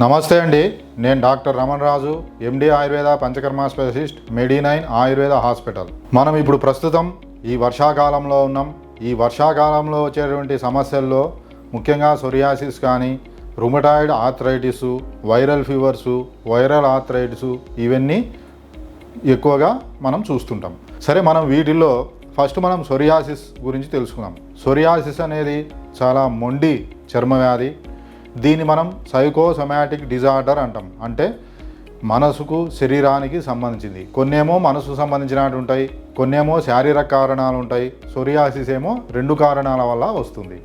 నమస్తే అండి. నేను doctor Raman Raju MD Ayurveda Panchakarma specialist Medinine Ayurveda hospital. మనం ఇప్పుడు ప్రస్తుతం ఈ వర్షాకాలంలో ఉన్నాం. ఈ వర్షాకాలంలో వచ్చేటువంటి సమస్యల్లో ముఖ్యంగా సొరియాసిస్ కానీ rheumatoid arthritis viral fevers viral arthritis ఇవన్నీ ఎక్కువగా మనం చూస్తుంటాం. సరే మనం వీటిల్లో ఫస్ట్ మనం సొరియాసిస్ గురించి తెలుసుకుందాం. సొరియాసిస్ అనేది చాలా మొండి చర్మ వ్యాధి దీన్ని మనం సైకోసొమాటిక్ డిజార్డర్ అంటాం. అంటే మనసుకు శరీరానికి సంబంధించింది. కొన్నేమో మనసు సంబంధించినట్టు ఉంటాయి. కొన్నేమో శారీరక కారణాలు ఉంటాయి. సొరియాసిస్ ఏమో రెండు కారణాల వల్ల వస్తుంది.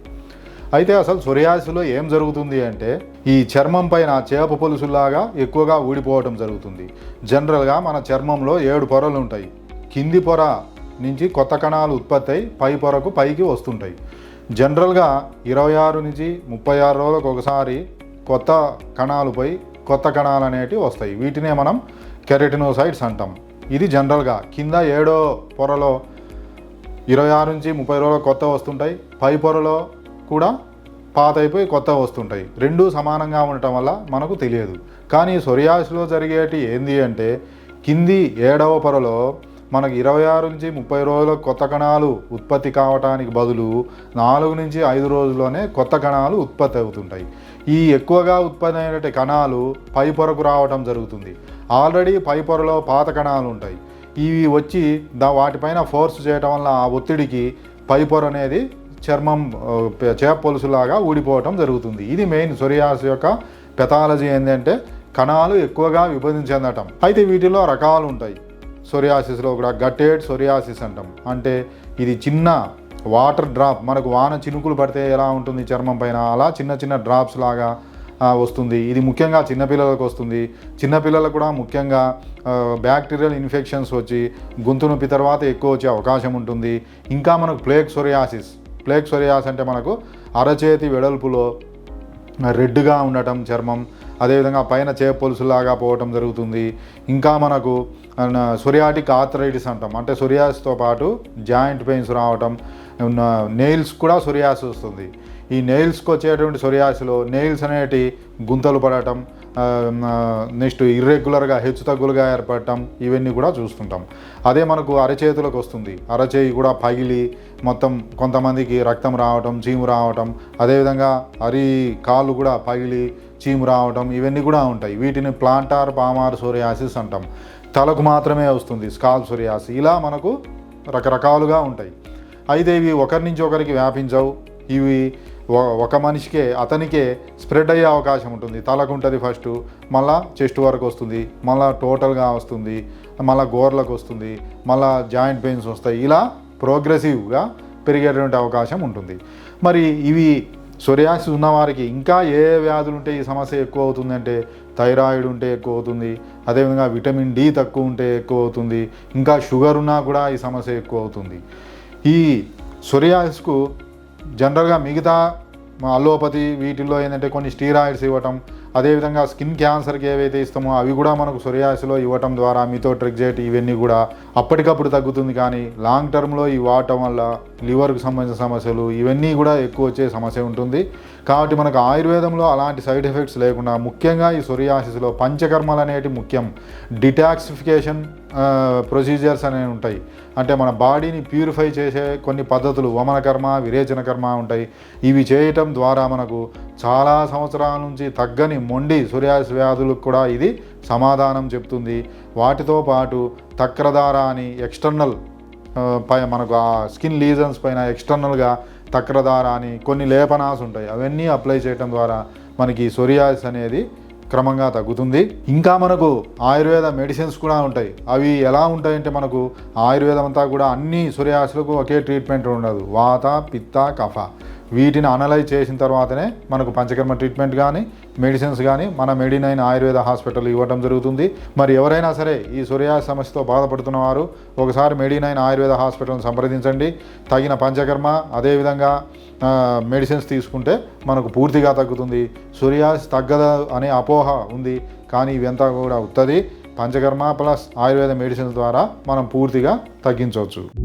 అయితే అసలు సొరియాసిస్లో ఏం జరుగుతుంది అంటే ఈ చర్మం పైన చేప పొలుసులాగా ఎక్కువగా ఊడిపోవటం జరుగుతుంది. జనరల్గా మన చర్మంలో ఏడు పొరలు ఉంటాయి. కింది పొర నుంచి కొత్త కణాలు ఉత్పత్తి అయి పై పొరకు పైకి వస్తుంటాయి. జనరల్గా ఇరవై ఆరు నుంచి ముప్పై ఆరు రోజులకు ఒకసారి కొత్త కణాలు కొత్త కణాలు అనేటివి వస్తాయి. వీటినే మనం కెరటినోసైడ్స్ అంటాం. ఇది జనరల్గా కింద ఏడో పొరలో ఇరవై ఆరు నుంచి ముప్పై రోజులు కొత్త వస్తుంటాయి. పై పొరలో కూడా పాత అయిపోయి కొత్త వస్తుంటాయి. రెండూ సమానంగా ఉండటం వల్ల మనకు తెలియదు. కానీ సొరియాసిస్లో జరిగేటి ఏంది అంటే కింది ఏడవ పొరలో మనకు ఇరవై ఆరు నుంచి ముప్పై రోజుల కొత్త కణాలు ఉత్పత్తి కావటానికి బదులు నాలుగు నుంచి ఐదు రోజుల్లోనే కొత్త కణాలు ఉత్పత్తి అవుతుంటాయి. ఈ ఎక్కువగా ఉత్పత్తి అయినటువంటి కణాలు పై పొరకు రావటం జరుగుతుంది. ఆల్రెడీ పై పొరలో పాత కణాలు ఉంటాయి. ఇవి వచ్చి దా వాటిపైన ఫోర్స్ చేయటం వల్ల ఆ ఒత్తిడికి పై పొర అనేది చర్మం చేప పొలుసులాగా ఊడిపోవటం జరుగుతుంది. ఇది మెయిన్ సొరియాస్ యొక్క పెథాలజీ ఏంటంటే కణాలు ఎక్కువగా విభజన అయితే వీటిలో రకాలు ఉంటాయి. సొరియాసిస్లో కూడా గట్టేడ్ సొరియాసిస్ అంటాం. అంటే ఇది చిన్న వాటర్ డ్రాప్ మనకు వాన చినుకులు పడితే ఎలా ఉంటుంది చర్మం పైన? అలా చిన్న చిన్న డ్రాప్స్ లాగా వస్తుంది. ఇది ముఖ్యంగా చిన్నపిల్లలకు వస్తుంది. చిన్నపిల్లలకు కూడా ముఖ్యంగా బ్యాక్టీరియల్ ఇన్ఫెక్షన్స్ వచ్చి గొంతు నొప్పి తర్వాత ఎక్కువ వచ్చే అవకాశం ఉంటుంది. ఇంకా మనకు ప్లేగ్ సొరియాసిస్. ప్లేగ్ సొరియాస్ అంటే మనకు అరచేతి వెడల్పులో రెడ్గా ఉండటం చర్మం అదేవిధంగా పైన చేపొలుసులాగా పోవటం జరుగుతుంది. ఇంకా మనకు సొరియాటిక్ ఆర్థరైటిస్ అంటాం. అంటే సొరియాసిస్తో పాటు జాయింట్ పెయిన్స్ రావటం నెయిల్స్ కూడా సొరియాస్ వస్తుంది. ఈ నెయిల్స్కి వచ్చేటువంటి సొరియాసిలో నెయిల్స్ అనేటి గుంతలు పడటం నెక్స్ట్ ఇర్రెగ్యులర్గా హెచ్చు తగ్గులుగా ఏర్పడటం ఇవన్నీ కూడా చూస్తుంటాం. అదే మనకు అరచేతులకు వస్తుంది. అరచేయి కూడా పగిలి మొత్తం కొంతమందికి రక్తం రావటం చీము రావటం అదేవిధంగా అరి కాళ్ళు కూడా పగిలి చీము రావటం ఇవన్నీ కూడా ఉంటాయి. వీటిని ప్లాంటార్ పామార్ సోరియాసిస్ అంటాం. తలకు మాత్రమే వస్తుంది స్కాల్ సోరియాసిస్. ఇలా మనకు రకరకాలుగా ఉంటాయి. అయితే ఇవి ఒకరి నుంచి ఒకరికి వ్యాపించవు. ఇవి ఒక మనిషికే అతనికే స్ప్రెడ్ అయ్యే అవకాశం ఉంటుంది. తలకు ఉంటుంది ఫస్ట్ మళ్ళా చెస్ట్ వరకు వస్తుంది మళ్ళా టోటల్గా వస్తుంది మళ్ళా గోర్లకు వస్తుంది మళ్ళా జాయింట్ పెయిన్స్ వస్తాయి. ఇలా ప్రోగ్రెసివ్గా పెరిగేటువంటి అవకాశం ఉంటుంది. మరి ఇవి సొరియాసిస్ ఉన్నవారికి ఇంకా ఏ వ్యాధులు ఉంటే ఈ సమస్య ఎక్కువ అవుతుందంటే థైరాయిడ్ ఉంటే ఎక్కువ అవుతుంది. అదేవిధంగా విటమిన్ డి తక్కువ ఉంటే ఎక్కువ అవుతుంది. ఇంకా షుగర్ ఉన్నా కూడా ఈ సమస్య ఎక్కువ అవుతుంది. ఈ సొరియాసిస్కు జనరల్గా మిగతా అల్లోపతి వీటిల్లో ఏంటంటే కొన్ని స్టీరాయిడ్స్ ఇవ్వటం అదేవిధంగా స్కిన్ క్యాన్సర్కి ఏవైతే ఇస్తామో అవి కూడా మనకు సొరియాసిలో ఇవ్వటం ద్వారా మీతో ట్రిక్జేట్ ఇవన్నీ కూడా అప్పటికప్పుడు తగ్గుతుంది. కానీ లాంగ్ టర్మ్లో ఇవి వాడటం వల్ల లివర్కి సంబంధించిన సమస్యలు ఇవన్నీ కూడా ఎక్కువ వచ్చే సమస్య ఉంటుంది. కాబట్టి మనకు ఆయుర్వేదంలో అలాంటి సైడ్ ఎఫెక్ట్స్ లేకుండా ముఖ్యంగా ఈ సొరియాసిస్లో పంచకర్మలు అనేటి ముఖ్యం. డిటాక్సిఫికేషన్ ప్రొసీజర్స్ అనేవి ఉంటాయి. అంటే మన బాడీని ప్యూరిఫై చేసే కొన్ని పద్ధతులు వమన కర్మ విరేచన కర్మ ఉంటాయి. ఇవి చేయటం ద్వారా మనకు చాలా సంవత్సరాల నుంచి తగ్గని మొండి సూర్యాస్ వ్యాధులకు కూడా ఇది సమాధానం చెప్తుంది. వాటితో పాటు తక్రధార అని ఎక్స్టర్నల్ పై మనకు ఆ స్కిన్ లీజన్స్ పైన ఎక్స్టర్నల్గా తక్రధార అని కొన్ని లేపనాస్ ఉంటాయి. అవన్నీ అప్లై చేయడం ద్వారా మనకి సొరియాస్ అనేది క్రమంగా తగ్గుతుంది. ఇంకా మనకు ఆయుర్వేద మెడిసిన్స్ కూడా ఉంటాయి. అవి ఎలా ఉంటాయంటే మనకు ఆయుర్వేదం అంతా కూడా అన్ని సూర్యాసులకు ఒకే ట్రీట్మెంట్ ఉండదు. వాత పిత్త కఫ. వీటిని అనలైజ్ చేసిన తర్వాతనే మనకు పంచకర్మ ట్రీట్మెంట్ కానీ మెడిసిన్స్ కానీ మన మెడినైన్ ఆయుర్వేద హాస్పిటల్ ఇవ్వడం జరుగుతుంది. మరి ఎవరైనా సరే ఈ సూర్యా సమస్యతో బాధపడుతున్న వారు ఒకసారి మెడినైన్ ఆయుర్వేద హాస్పిటల్ని సంప్రదించండి. తగిన పంచకర్మ అదేవిధంగా మెడిసిన్స్ తీసుకుంటే మనకు పూర్తిగా తగ్గుతుంది. సూర్యాస్ తగ్గదు అనే అపోహ ఉంది. కానీ ఇవంతా కూడా ఉత్తది. పంచకర్మ ప్లస్ ఆయుర్వేద మెడిసిన్స్ ద్వారా మనం పూర్తిగా తగ్గించవచ్చు.